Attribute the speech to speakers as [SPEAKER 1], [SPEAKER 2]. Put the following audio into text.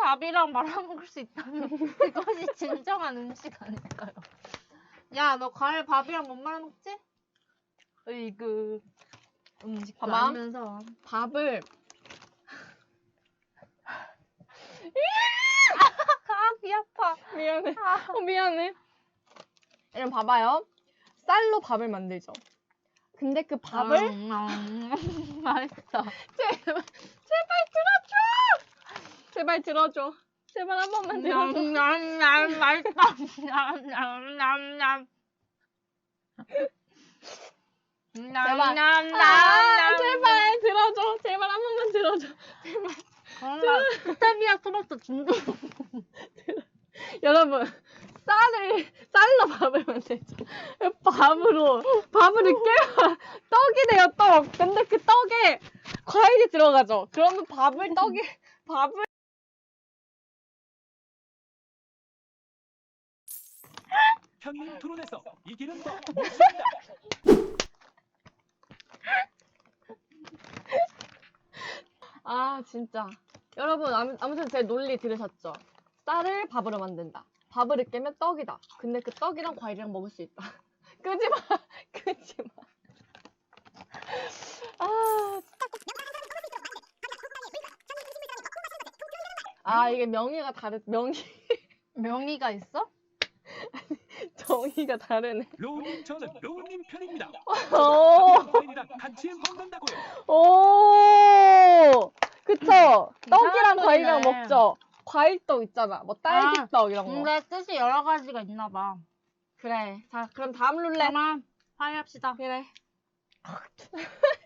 [SPEAKER 1] 밥이랑 말아먹을 수 있다면 그것이 진정한 음식 아닐까요? 야, 너 과일 밥이랑 못 말아먹지? 으이그 음식도
[SPEAKER 2] 봐봐.
[SPEAKER 1] 아니면서
[SPEAKER 2] 밥을
[SPEAKER 1] 아, 귀 아파.
[SPEAKER 2] 미안해.
[SPEAKER 1] 아.
[SPEAKER 2] 어, 미안해. 이런 봐봐요. 쌀로 밥을 만들죠. 근데 그 밥을
[SPEAKER 1] 음, 음, 맛있어.
[SPEAKER 2] 제발 제발. 제발 들어줘. 제발 한 번만 들어줘.
[SPEAKER 1] 냠냠냠 맛있다. 냠냠냠냠.
[SPEAKER 2] 제발.
[SPEAKER 1] 냠냠냠.
[SPEAKER 2] 아, 제발 들어줘. 제발 한 번만 들어줘.
[SPEAKER 1] 정말 스테비아 토마토 중독.
[SPEAKER 2] 여러분 쌀을 쌀로 밥을 만들죠. 밥으로 밥을 깨면 떡이 돼요 떡. 근데 그 떡에 과일이 들어가죠. 그러면 밥을 떡이 밥을
[SPEAKER 3] 현민 토론에서 이기는 법 묻습니다.
[SPEAKER 2] 아 진짜 여러분 아무- 아무튼 제 논리 들으셨죠? 쌀을 밥으로 만든다. 밥을 깨면 떡이다. 근데 그 떡이랑 과일이랑 먹을 수 있다. 끄지 마, 끄지 마. 아, 아 이게 명의가 다르 명의
[SPEAKER 1] 명의가 있어?
[SPEAKER 2] 정의가 다르네.
[SPEAKER 3] 로우님 저는 로우님 편입니다.
[SPEAKER 2] 오,
[SPEAKER 3] 과일이랑 같이 먹는다고요.
[SPEAKER 2] 오, 그쵸? 떡이랑
[SPEAKER 1] 이상한
[SPEAKER 2] 과일이랑
[SPEAKER 1] 소리네.
[SPEAKER 2] 먹죠. 과일떡 있잖아. 뭐 딸기떡 이런 거.
[SPEAKER 1] 근데 뜻이 여러 가지가 있나 봐.
[SPEAKER 2] 그래. 자, 그럼 다음 룰렛.
[SPEAKER 1] 그만 화해합시다.
[SPEAKER 2] 그래.